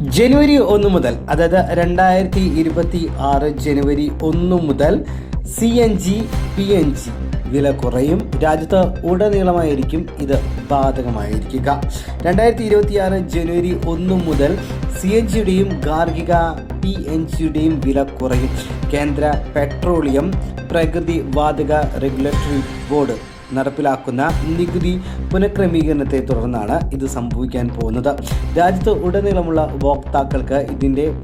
ജനുവരി ഒന്ന് മുതൽ അതായത് രണ്ടായിരത്തി ഇരുപത്തി ആറ് ജനുവരി ഒന്ന് മുതൽ C N G P N G വില കുറയും. രാജ്യത്ത് ഉടനീളമായിരിക്കും ഇത് ബാധകമായിരിക്കുക. രണ്ടായിരത്തി ഇരുപത്തി ആറ് ജനുവരി ഒന്ന് മുതൽ സി എൻ ജിയുടെയും ഗാർഹിക പി എൻ ജിയുടെയും വില കുറയും. കേന്ദ്ര പെട്രോളിയം പ്രകൃതി വാതക റെഗുലേറ്ററി ബോർഡ് നടപ്പിലാക്കുന്ന നികുതി പുനഃക്രമീകരണത്തെ തുടർന്നാണ് ഇത് സംഭവിക്കാൻ പോകുന്നത്. രാജ്യത്ത് ഉടനീളമുള്ള ഉപഭോക്താക്കൾക്ക് ഇതിന്റെ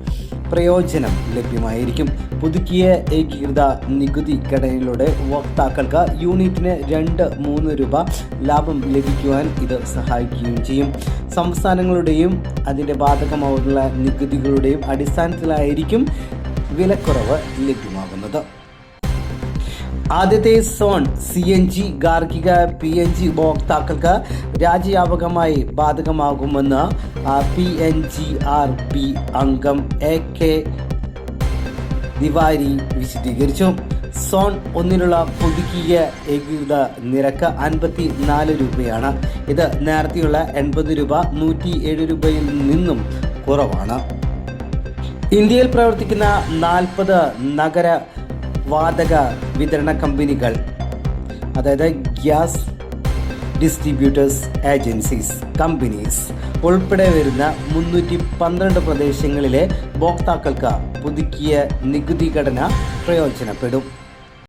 പ്രയോജനം ലഭ്യമായിരിക്കും. പുതുക്കിയ ഏകീകൃത നികുതി ഘടനയിലൂടെ ഉപഭോക്താക്കൾക്ക് യൂണിറ്റിന് രണ്ട് മൂന്ന് രൂപ ലാഭം ലഭിക്കുവാൻ ഇത് സഹായിക്കുകയും ചെയ്യും. സംസ്ഥാനങ്ങളുടെയും അതിന്റെ ബാധകമാവുന്ന നികുതികളുടെയും അടിസ്ഥാനത്തിലായിരിക്കും വിലക്കുറവ് ലഭ്യമാകുന്നത്. ആദ്യത്തെ സോൺ സി എൻ ജി ഗാർഹിക പി എൻ ജി ഉപഭോക്താക്കൾക്ക് രാജ്യവ്യാപകമായി ബാധകമാകുമെന്ന് P N G R P അംഗം എ കെ തിവാരി വിശദീകരിച്ചു. സോൺ ഒന്നിനുള്ള പുതുക്കിയ ഏകീകൃത നിരക്ക് അൻപത്തി നാല് രൂപയാണ്. ഇത് നേരത്തെയുള്ള എൺപത് രൂപ നൂറ്റി ഏഴ് രൂപയിൽ നിന്നും കുറവാണ്. ഇന്ത്യയിൽ പ്രവർത്തിക്കുന്ന നാൽപ്പത് നഗര വാതക വിതരണ കമ്പനികൾ അതായത് ഗ്യാസ് ഡിസ്ട്രിബ്യൂട്ടേഴ്സ് ഏജൻസീസ് കമ്പനീസ് ഉൾപ്പെടെ വരുന്ന മുന്നൂറ്റി പന്ത്രണ്ട് പ്രദേശങ്ങളിലെ ഉപഭോക്താക്കൾക്ക് പുതുക്കിയ നികുതി ഘടന പ്രയോജനപ്പെടും.